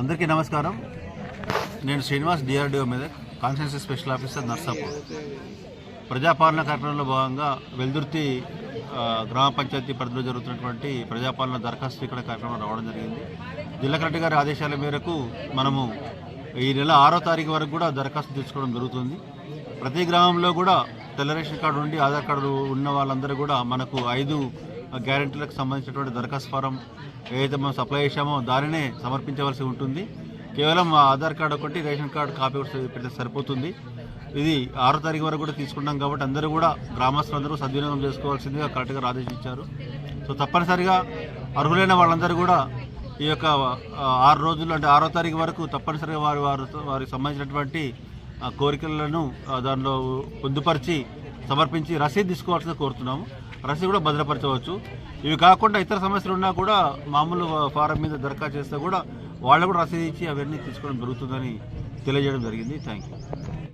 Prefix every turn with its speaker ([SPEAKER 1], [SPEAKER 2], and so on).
[SPEAKER 1] అందరికీ నమస్కారం. నేను శ్రీనివాస్ డిఆర్డిఓ మీద కాన్స్టెన్సీ స్పెషల్ ఆఫీసర్ నర్సాపూర్. ప్రజాపాలన కార్యక్రమంలో భాగంగా వెల్దుర్తి గ్రామ పంచాయతీ పరిధిలో జరుగుతున్నటువంటి ప్రజాపాలన దరఖాస్తు ఇక్కడ కార్యక్రమం రావడం జరిగింది. జిల్లా కలెక్టర్ గారి ఆదేశాల మేరకు మనము ఈ నెల ఆరో తారీఖు వరకు కూడా దరఖాస్తు తీసుకోవడం జరుగుతుంది. ప్రతి గ్రామంలో కూడా తెల్ల రేషన్ కార్డు ఉండి ఆధార్ కార్డు ఉన్న వాళ్ళందరూ కూడా మనకు ఐదు గ్యారెంటీలకు సంబంధించినటువంటి దరఖాస్తు ఫారం ఏదైతే మనం సప్లై చేశామో దానినే సమర్పించవలసి ఉంటుంది. కేవలం ఆ ఆధార్ కార్డు ఒకటి రేషన్ కార్డు కాపీ ఒకటి పెడితే సరిపోతుంది. ఇది ఆరో తారీఖు వరకు కూడా తీసుకున్నాం కాబట్టి అందరూ కూడా గ్రామస్తులందరూ సద్వినియోగం చేసుకోవాల్సిందిగా కరెక్ట్గా ఆదేశించారు సో తప్పనిసరిగా అర్హులైన వాళ్ళందరూ కూడా ఈ యొక్క ఆరు రోజులు అంటే ఆరో తారీఖు వరకు తప్పనిసరిగా వారి వారి వారికి సంబంధించినటువంటి ఆ, కోరికలను దానిలో పొందుపరిచి సమర్పించి రసీదు తీసుకోవాల్సిందిగా కోరుతున్నాము. రసీదు కూడా భద్రపరచవచ్చు. ఇవి కాకుండా ఇతర సమస్యలు ఉన్నా కూడా మామూలు ఫారం మీద దరఖాస్తు చేస్తే కూడా వాళ్ళు కూడా రసీదు ఇచ్చి అవన్నీ తీసుకోవడం జరుగుతుందని తెలియజేయడం జరిగింది. Thank you